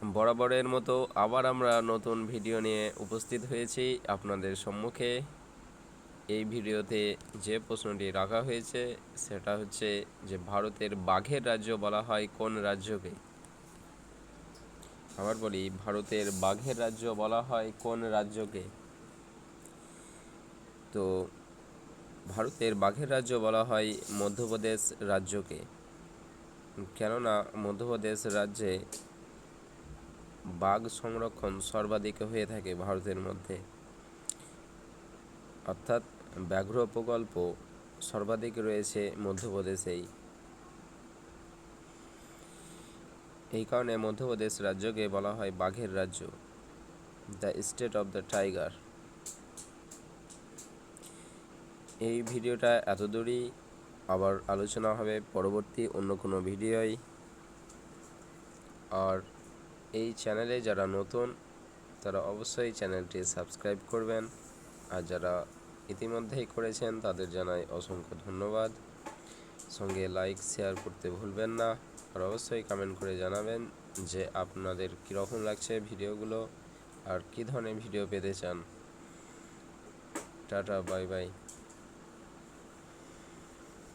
বরাবরের মতো আবার আমরা নতুন ভিডিও নিয়ে উপস্থিত হয়েছি আপনাদের সম্মুখে। এই ভিডিওতে যে প্রশ্নটি রাখা হয়েছে, সেটা হচ্ছে যে ভারতের বাঘের রাজ্য বলা হয় কোন রাজ্যকে? আবার বলি, ভারতের বাঘের রাজ্য বলা হয় কোন রাজ্যকে? তো ভারতের বাঘের রাজ্য বলা হয় মধ্যপ্রদেশ রাজ্যকে। কেননা মধ্যপ্রদেশ রাজ্যে বাঘ সংরক্ষণ সর্বাধিক হয়ে থাকে ভারতের মধ্যে। অর্থাৎ ব্যাঘ্র প্রকল্প সর্বাধিক রয়েছে মধ্যপ্রদেশেই। এই কারণে মধ্যপ্রদেশ রাজ্যকে বলা হয় বাঘের রাজ্য, the state of the tiger. এই ভিডিওটা এতদূরই। আবার আলোচনা হবে পরবর্তী অন্য কোনো ভিডিওয়। আর এই চ্যানেলে যারা নতুন, তারা অবশ্যই চ্যানেলটি সাবস্ক্রাইব করবেন। আর যারা ইতিমধ্যেই করেছেন, তাদের জানাই অসংখ্য ধন্যবাদ। সঙ্গে লাইক শেয়ার করতে ভুলবেন না। আর অবশ্যই কমেন্ট করে জানাবেন যে আপনাদের কীরকম লাগছে ভিডিওগুলো আর কী ধরনের ভিডিও পেতে চান। Tata bye bye